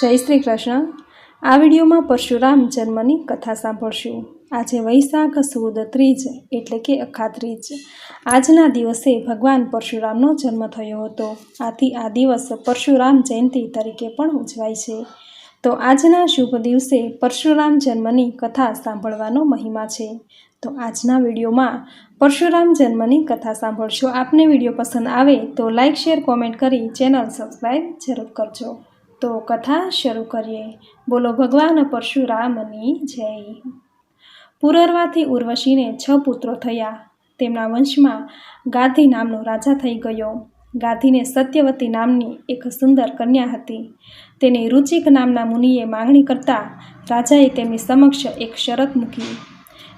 જય શ્રી કૃષ્ણ. આ વિડીયોમાં પરશુરામ જન્મની કથા સાંભળશું. આજે વૈશાખ સુદ ત્રીજ એટલે કે અખાત્રીજ. આજના દિવસે ભગવાન પરશુરામનો જન્મ થયો હતો. આથી આ દિવસ પરશુરામ જયંતિ તરીકે પણ ઉજવાય છે. તો આજના શુભ દિવસે પરશુરામ જન્મની કથા સાંભળવાનો મહિમા છે. તો આજના વિડીયોમાં પરશુરામ જન્મની કથા સાંભળશો. આપને વીડિયો પસંદ આવે તો લાઇક શેર, કોમેન્ટ કરી ચેનલ સબસ્ક્રાઈબ જરૂર કરજો. તો કથા શરૂ કરીએ. બોલો, ભગવાન પરશુરામની જય. પુરરવાથી ઉર્વશીને છ પુત્રો થયા. તેમના વંશમાં ગાંધી નામનો રાજા થઈ ગયો. ગાંધીને સત્યવતી નામની એક સુંદર કન્યા હતી. તેની રુચિક નામના મુનિએ માંગણી કરતાં રાજાએ તેમની સમક્ષ એક શરત મૂકી.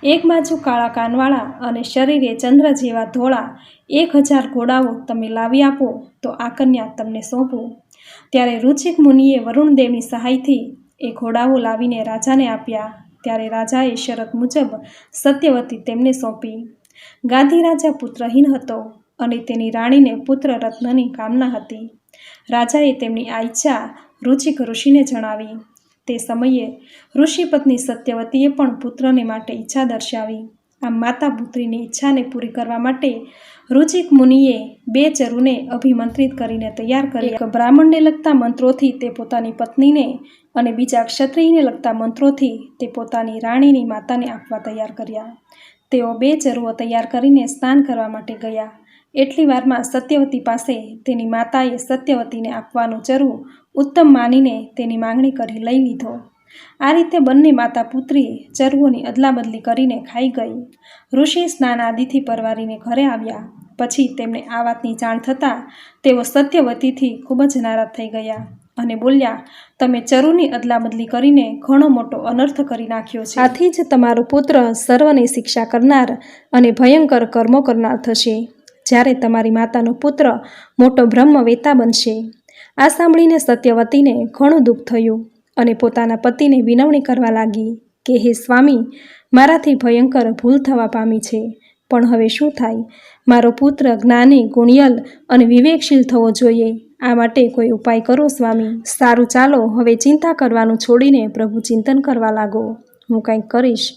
એક બાજુ કાળા કાનવાળા અને શરીરે ચંદ્ર જેવા ધોળા એક હજાર ઘોડાઓ તમે લાવી આપો તો આ કન્યા તમને સોંપું. ત્યારે રુચિક મુનિએ વરુણદેવની સહાયથી એ ઘોડાઓ લાવીને રાજાને આપ્યા. ત્યારે રાજાએ શરત મુજબ સત્યવતી તેમને સોંપી. ગાંધી રાજા પુત્રહીન હતો અને તેની રાણીને પુત્ર રત્નની કામના હતી. રાજાએ તેમની આ ઈચ્છા રુચિક ઋષિને જણાવી. તે સમયે ઋષિપત્ની સત્યવતીએ પણ પુત્રને માટે ઈચ્છા દર્શાવી. આમ માતા પુત્રીની ઈચ્છાને પૂરી કરવા માટે રુચિક મુનિએ બે ચરુને અભિમંત્રિત કરીને તૈયાર કરી એક બ્રાહ્મણને લગતા મંત્રોથી તે પોતાની પત્નીને અને બીજા ક્ષત્રિયને લગતા મંત્રોથી તે પોતાની રાણીની માતાને આપવા તૈયાર કર્યા. તેઓ બે ચરુઓ તૈયાર કરીને સ્નાન કરવા માટે ગયા. એટલી વારમાં સત્યવતી પાસે તેની માતાએ સત્યવતીને આપવાનું ચરુ ઉત્તમ માનીને તેની માંગણી કરી લઈ લીધો. આ રીતે બંને માતા પુત્રી ચરવોની અદલાબદલી કરીને ખાઈ ગઈ. ઋષિ સ્નાન આદિથી પરવારીને ઘરે આવ્યા. પછી તેમને આ વાતની જાણ થતાં તેઓ સત્યવતીથી ખૂબ જ નારાજ થઈ ગયા અને બોલ્યા, તમે ચરુની અદલાબદલી કરીને ઘણો મોટો અનર્થ કરી નાખ્યો છે. આથી જ તમારો પુત્ર સર્વને શિક્ષા કરનાર અને ભયંકર કર્મો કરનાર થશે. જ્યારે તમારી માતાનો પુત્ર મોટો બ્રહ્મવેતા બનશે. આ સાંભળીને સત્યવતીને ઘણું દુઃખ થયું. અને પોતાના પતિને વિનવણી કરવા લાગી કે, હે સ્વામી, મારાથી ભયંકર ભૂલ થવા પામી છે. પણ હવે શું થાય? મારો પુત્ર જ્ઞાની, ગુણિયલ અને વિવેકશીલ થવો જોઈએ. આ માટે કોઈ ઉપાય કરો સ્વામી. સારું, ચાલો, હવે ચિંતા કરવાનું છોડીને પ્રભુ ચિંતન કરવા લાગો. હું કંઈક કરીશ.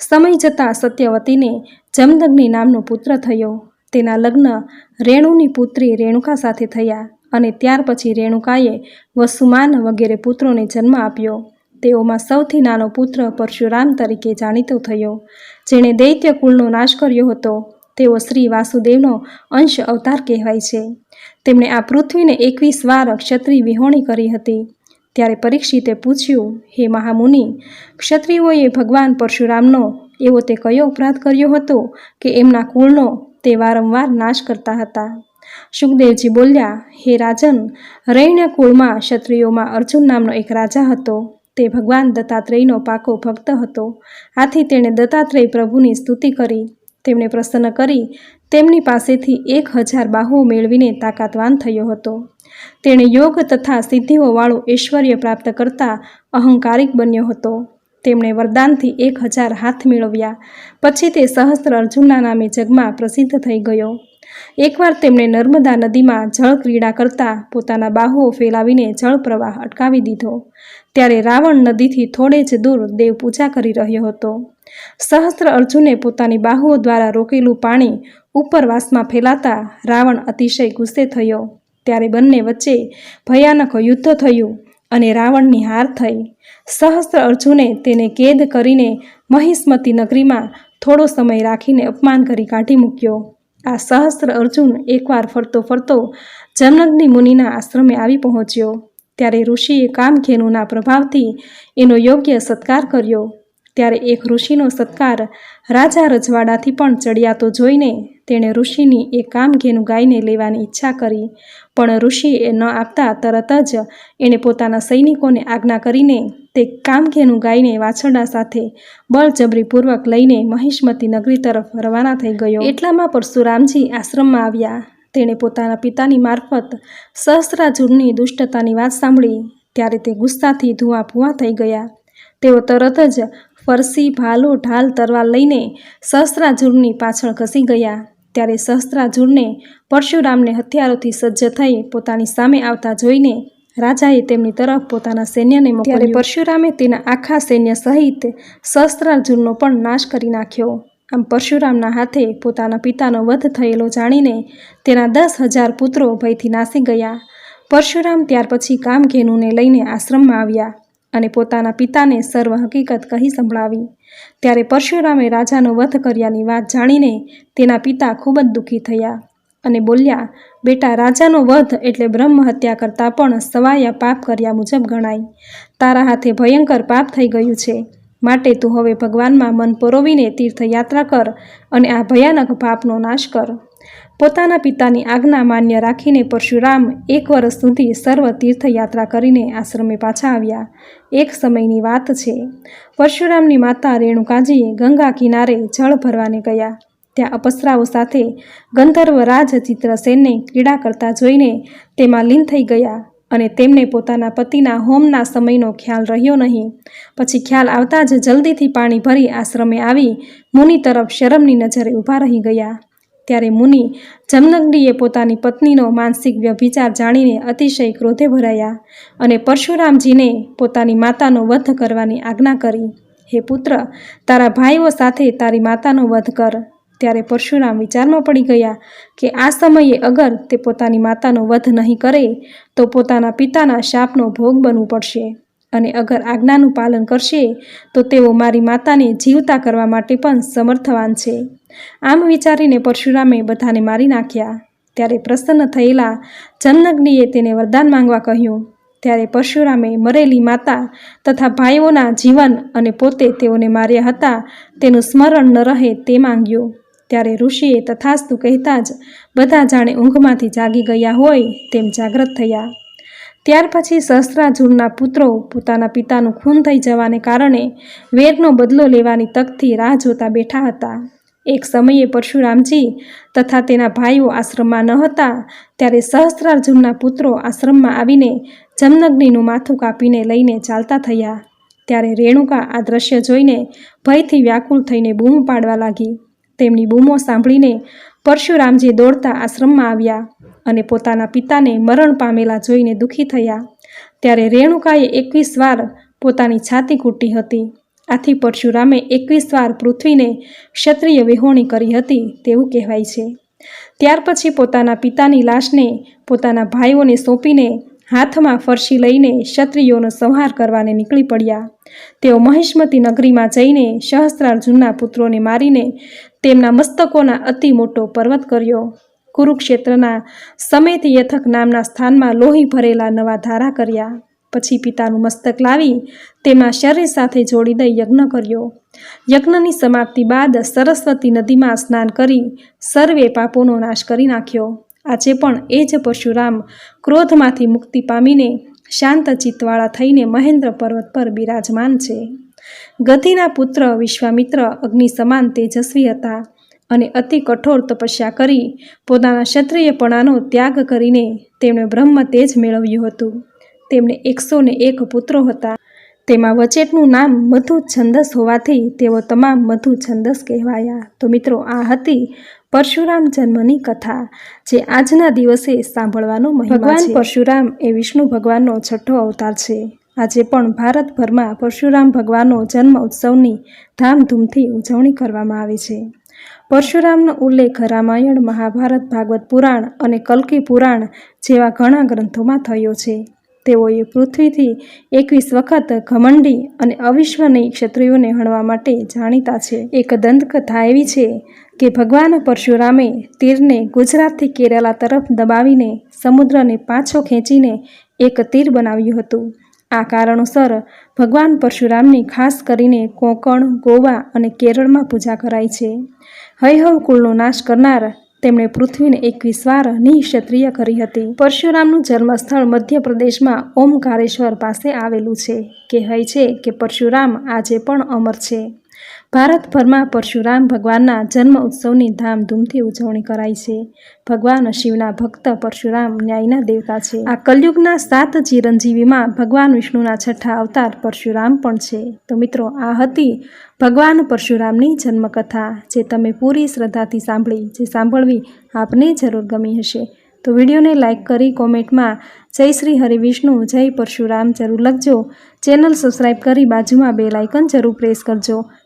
સમય જતાં સત્યવતીને જમદગ્નિ નામનો પુત્ર થયો. તેના લગ્ન રેણુની પુત્રી રેણુકા સાથે થયા. અને ત્યાર પછી રેણુકાએ વસુમાન વગેરે પુત્રોને જન્મ આપ્યો. તેઓમાં સૌથી નાનો પુત્ર પરશુરામ તરીકે જાણીતો થયો. જેણે દૈત્ય કુળનો નાશ કર્યો હતો. તેઓ શ્રી વાસુદેવનો અંશ અવતાર કહેવાય છે. તેમણે આ પૃથ્વીને એકવીસ વાર ક્ષત્રિય વિહોણી કરી હતી. ત્યારે પરીક્ષિતે પૂછ્યું, હે મહામુનિ, ક્ષત્રિયોએ ભગવાન પરશુરામનો એવો તે કયો અપરાધ કર્યો હતો કે એમના કુળનો તે વારંવાર નાશ કરતા હતા? સુખદેવજી બોલ્યા, હે રાજન રૈણ્ય કુળમાં ક્ષત્રિયોમાં અર્જુન નામનો એક રાજા હતો. તે ભગવાન દત્તાત્રેયનો પાકો ભક્ત હતો. આથી તેણે દત્તાત્રેય પ્રભુની સ્તુતિ કરી. તેમણે પ્રસન્ન કરી, તેમની પાસેથી એક હજાર બાહુઓ મેળવીને તાકાતવાન થયો હતો. તેણે યોગ તથા સિદ્ધિઓવાળું ઐશ્વર્ય પ્રાપ્ત કરતા અહંકારિક બન્યો હતો. તેમણે વરદાનથી એક હજાર હાથ મેળવ્યા. પછી તે સહસ્ત્ર અર્જુનના નામે જગમાં પ્રસિદ્ધ થઈ ગયો. એકવાર તેમણે નર્મદા નદીમાં જળ ક્રીડા કરતા પોતાના બાહુઓ ફેલાવીને જળ પ્રવાહ અટકાવી દીધો. ત્યારે રાવણ નદીથી થોડે જ દૂર દેવ પૂજા કરી રહ્યો હતો. સહસ્ત્ર અર્જુને પોતાની બાહુઓ દ્વારા રોકેલું પાણી ઉપરવાસમાં ફેલાતા રાવણ અતિશય ગુસ્સે થયો. ત્યારે બંને વચ્ચે ભયાનક યુદ્ધ થયું અને રાવણની હાર થઈ. સહસ્ત્ર અર્જુને તેને કેદ કરીને મહિષ્મતી નગરીમાં થોડો સમય રાખીને અપમાન કરી કાઢી મૂક્યો. આ સહસ્ત્ર અર્જુન એકવાર ફરતો ફરતો જમનગ્નિ મુનિના આશ્રમે આવી પહોંચ્યો. ત્યારે ઋષિએ કામધેનુના પ્રભાવથી એનો યોગ્ય સત્કાર કર્યો. ત્યારે એક ઋષિનો સત્કાર રાજા રજવાડાથી પણ ચડિયાતો જોઈને તેણે ઋષિની એ કામઘેનું ગાયને લેવાની ઈચ્છા કરી. પણ ઋષિએ ન આપતા તરત જ એણે પોતાના સૈનિકોને આજ્ઞા કરીને તે કામઘેનું ગાયને વાછરડા સાથે બળજબરીપૂર્વક લઈને મહિષ્મતી નગરી તરફ રવાના થઈ ગયો. એટલામાં પરશુરામજી આશ્રમમાં આવ્યા. તેણે પોતાના પિતાની મારફત સહસ્ત્રાજુરની દુષ્ટતાની વાત સાંભળી. ત્યારે તે ગુસ્સાથી ધુઆ ભૂવા થઈ ગયા. તેઓ તરત જ ફરસી ભાલો ઢાલ તરવા લઈને સહસ્ત્રાજુરની પાછળ ઘસી ગયા. ત્યારે સહસ્ત્રાજુરને પરશુરામને હથિયારોથી સજ્જ થઈ પોતાની સામે આવતા જોઈને રાજાએ તેમની તરફ પોતાના સૈન્યને ત્યારે પરશુરામે તેના આખા સૈન્ય સહિત સહસ્ત્રાર્જુનનો પણ નાશ કરી નાખ્યો. આમ પરશુરામના હાથે પોતાના પિતાનો વધ થયેલો જાણીને તેના દસ હજાર પુત્રો ભયથી નાસી ગયા. પરશુરામ ત્યાર પછી કામઘેનુને લઈને આશ્રમમાં આવ્યા. અને પોતાના પિતાને સર્વ હકીકત કહી સંભળાવી. ત્યારે પરશુરામે રાજાનો વધ કર્યાની વાત જાણીને તેના પિતા ખૂબ જ દુઃખી થયા અને બોલ્યા, બેટા, રાજાનો વધ એટલે બ્રહ્મ હત્યા કરતાં પણ સવાયા પાપ કર્યા મુજબ ગણાય. તારા હાથે ભયંકર પાપ થઈ ગયું છે. માટે તું હવે ભગવાનમાં મન પરોવીને તીર્થયાત્રા કર અને આ ભયાનક પાપનો નાશ કર. પોતાના પિતાની આજ્ઞા માન્ય રાખીને પરશુરામ એક વર્ષ સુધી સર્વ તીર્થયાત્રા કરીને આશ્રમે પાછા આવ્યા. એક સમયની વાત છે. પરશુરામની માતા રેણુકાજીએ ગંગા કિનારે જળ ભરવાને ગયા. ત્યાં અપસરાઓ સાથે ગંધર્વ રાજ ચિત્રસેનને ક્રીડા કરતા જોઈને તેમાં લીન થઈ ગયા અને તેમને પોતાના પતિના હોમના સમયનો ખ્યાલ રહ્યો નહીં. પછી ખ્યાલ આવતા જ જલ્દીથી પાણી ભરી આશ્રમે આવી મુનિ તરફ શરમની નજરે ઊભા રહી ગયા. ત્યારે મુનિ જમનગડીએ પોતાની પત્નીનો માનસિક વ્યભિચાર જાણીને અતિશય ક્રોધે ભરાયા અને પરશુરામજીને પોતાની માતાનો વધ કરવાની આજ્ઞા કરી. હે પુત્ર, તારા ભાઈઓ સાથે તારી માતાનો વધ કર. ત્યારે પરશુરામ વિચારમાં પડી ગયા કે આ સમયે અગર તે પોતાની માતાનો વધ નહીં કરે, તો પોતાના પિતાના શાપનો ભોગ બનવું પડશે. અને અગર આજ્ઞાનું પાલન કરશે, તો તેઓ મારી માતાને જીવતા કરવા માટે પણ સમર્થવાન છે. આમ વિચારીને પરશુરામે બધાને મારી નાખ્યા. ત્યારે પ્રસન્ન થયેલા જમનગ્નિએ તેને વરદાન માંગવા કહ્યું. ત્યારે પરશુરામે મરેલી માતા તથા ભાઈઓના જીવન અને પોતે તેઓને માર્યા હતા, તેનું સ્મરણ ન રહે તે માંગ્યું. ત્યારે ઋષિએ તથાસ્તુ કહેતા જ બધા જાણે ઊંઘમાંથી જાગી ગયા હોય તેમ જાગ્રત થયા. ત્યાર પછી સહસ્ત્રાર્જુનના પુત્રો પોતાના પિતાનું ખૂન થઈ જવાને કારણે વેરનો બદલો લેવાની તકથી રાહ જોતા બેઠા હતા. એક સમયે પરશુરામજી તથા તેના ભાઈઓ આશ્રમમાં ન હતા, ત્યારે સહસ્ત્રાર્જુનના પુત્રો આશ્રમમાં આવીને જમનગ્નિનું માથું કાપીને લઈને ચાલતા થયા. ત્યારે રેણુકા આ દ્રશ્ય જોઈને ભયથી વ્યાકુળ થઈને બૂમ પાડવા લાગી. તેમની બૂમો સાંભળીને પરશુરામજી દોડતા આશ્રમમાં આવ્યા અને પોતાના પિતાને મરણ પામેલા જોઈને દુઃખી થયા. ત્યારે રેણુકાએ એકવીસ વાર પોતાની છાતી કૂટી હતી. આથી પરશુરામે એકવીસ વાર પૃથ્વીને ક્ષત્રિય વિહોણી કરી હતી તેવું કહેવાય છે. ત્યાર પછી પોતાના પિતાની લાશને પોતાના ભાઈઓને સોંપીને હાથમાં ફરશી લઈને ક્ષત્રિયોનો સંહાર કરવાને નીકળી પડ્યા. તેઓ મહિષ્મતી નગરીમાં જઈને સહસ્ત્રાર્જુનના પુત્રોને મારીને તેમના મસ્તકોના અતિ મોટો પર્વત કર્યો. કુરુક્ષેત્રના સમેત યથક નામના સ્થાનમાં લોહી ભરેલા નવા ધારા કર્યા. પછી પિતાનું મસ્તક લાવી તેમાં શરીર સાથે જોડી દઈ યજ્ઞ કર્યો. યજ્ઞની સમાપ્તિ બાદ સરસ્વતી નદીમાં સ્નાન કરી સર્વે પાપોનો નાશ કરી નાખ્યો. આજે પણ એ જ પરશુરામ ક્રોધમાંથી મુક્તિ પામીને શાંત ચિત્તવાળા થઈને મહેન્દ્ર પર્વત પર બિરાજમાન છે. ગતિના પુત્ર વિશ્વામિત્ર અગ્નિ સમાન તેજસ્વી હતા અને અતિ કઠોર તપસ્યા કરી પોતાના ક્ષત્રિયપણાનો ત્યાગ કરીને તેમણે બ્રહ્મ તેજ મેળવ્યું હતું. તેમને એકસો ને એક પુત્રો હતા. તેમાં વચેટનું નામ મધુ છંદસ હોવાથી તેઓ તમામ મધુ છંદસ કહેવાયા. તો મિત્રો આ હતી પરશુરામ જન્મની કથા જે આજના દિવસે સાંભળવાનો ભગવાન પરશુરામ એ વિષ્ણુ ભગવાનનો છઠ્ઠો અવતાર છે. આજે પણ ભારતભરમાં પરશુરામ ભગવાનનો જન્મ ઉત્સવની ધામધૂમથી ઉજવણી કરવામાં આવે છે. પરશુરામનો ઉલ્લેખ રામાયણ, મહાભારત, ભાગવત પુરાણ અને કલ્કી પુરાણ જેવા ઘણા ગ્રંથોમાં થયો છે. તેઓએ પૃથ્વીથી એકવીસ વખત ઘમંડી અને અવિશ્વનીય ક્ષત્રિયોને હણવા માટે જાણીતા છે. એક દંતકથા એવી છે કે ભગવાન પરશુરામે તીરને ગુજરાતથી કેરાલા તરફ દબાવીને સમુદ્રને પાછો ખેંચીને એક તીર બનાવ્યું હતું. આ કારણોસર ભગવાન પરશુરામની ખાસ કરીને કોંકણ, ગોવા અને કેરળમાં પૂજા કરાય છે. હૈહવ કુળનો નાશ કરનાર તેમણે પૃથ્વીને એકવીસ વાર નિક્ષત્રિય કરી હતી. પરશુરામનું જન્મસ્થળ મધ્યપ્રદેશમાં ઓમકારેશ્વર પાસે આવેલું છે. કહેવાય છે કે પરશુરામ આજે પણ અમર છે. ભારતભરમાં પરશુરામ ભગવાનના જન્મ ઉત્સવની ધામધૂમથી ઉજવણી કરાય છે. ભગવાન શિવના ભક્ત પરશુરામ ન્યાયના દેવતા છે. આ કલયુગના સાત ચિરંજીવીમાં ભગવાન વિષ્ણુના છઠ્ઠા અવતાર પરશુરામ પણ છે. તો મિત્રો, આ હતી ભગવાન પરશુરામની જન્મકથા, જે તમે પૂરી શ્રદ્ધાથી સાંભળી, જે સાંભળવી આપને જરૂર ગમી હશે. તો વિડીયોને લાઇક કરી કોમેન્ટમાં જય શ્રી હરિવિષ્ણુ જય પરશુરામ જરૂર લખજો. ચેનલ સબસ્ક્રાઈબ કરી બાજુમાં બે લાઇકન જરૂર પ્રેસ કરજો.